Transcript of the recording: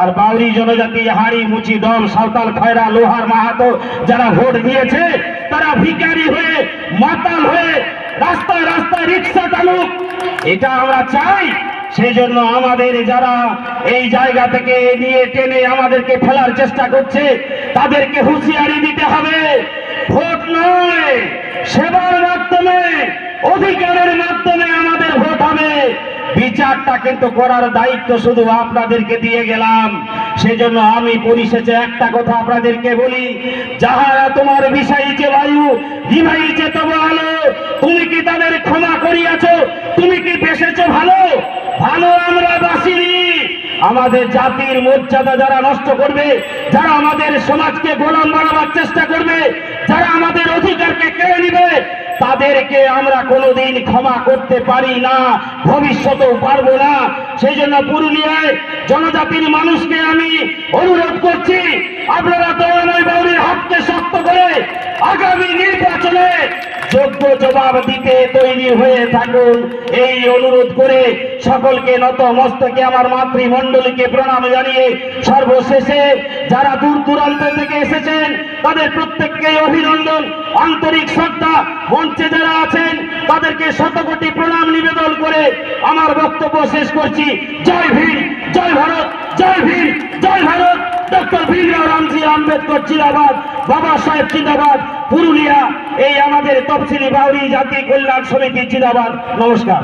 আর বাউরি জনজাতি হাড়ি মুচি দল সাঁওতাল খয়রা লোহার মাহাতো যারা ভোট দিয়েছে, তারা ভিখারি হয়ে, মাতাল হয়ে রাস্তায় রাস্তায় রিক্সা চালুক। এটা আমরা চাই সেই জন্য আমাদের যারা এই জায়গা থেকে নিয়ে টেনে আমাদেরকে ফেলার চেষ্টা করছে, তাদেরকে হুঁশিয়ারি দিতে হবে। ভোট নয়, সেবার মাধ্যমে, অধিকারের মাধ্যমে আমাদের হবে। বিচারটা কিন্তু করার দায়িত্ব শুধু আপনাদেরকে দিয়ে গেলাম। সেজন্য আমি পরিশেষে একটা কথা আপনাদেরকে বলি। যাহারা তোমার বিষাইছে বায়ু হিমাইছে তবে আলো, তুমি কি তাদের ক্ষমা করিয়াছ? তুমি কি বেসেছ ভালো? ভালো আমরা বাসিনি। আমাদের জাতির মর্যাদা যারা নষ্ট করবে, যারা আমাদের সমাজকে গোলাম বানাবার চেষ্টা করবে, যারা আমাদের অধিকারকে কেড়ে নিবে তাদেরকে আমরা কোনোদিন ক্ষমা করতে পারি না, ভবিষ্যতেও পারব না। সেই জন্য পুরুলিয়ায় জনজাতির মানুষকে আমি অনুরোধ করছি, আপনারা দয়াময় বাউরির হাতকে শক্ত করে আগামী নির্বাচনে যোগ্য জবাব দিতে তৈরি হয়ে থাকুন। এই অনুরোধ করে সকলকে নত মস্তকে আমার মাতৃমণ্ডলীকে প্রণাম জানিয়ে সর্বশেষে যারা দূর দূরান্ত থেকে এসেছেন, তাদের প্রত্যেককে অভিনন্দন। আন্তরিক শ্রদ্ধা, মঞ্চে যারা আছেন, তাদেরকে শতকোটি প্রণাম নিবেদন করে আমার বক্তব্য শেষ করছি। জয় ভীম, জয় ভারত, জয় ভীম, জয় ভারত। ডক্টর ভীমরাও রামজি আম্বেদকর জিন্দাবাদ বাবা সাহেব জিন্দাবাদ পুরুলিয়া, এই আমাদের তফসিলি বাউরি জাতি কল্যাণ সমিতি জিন্দাবাদ নমস্কার।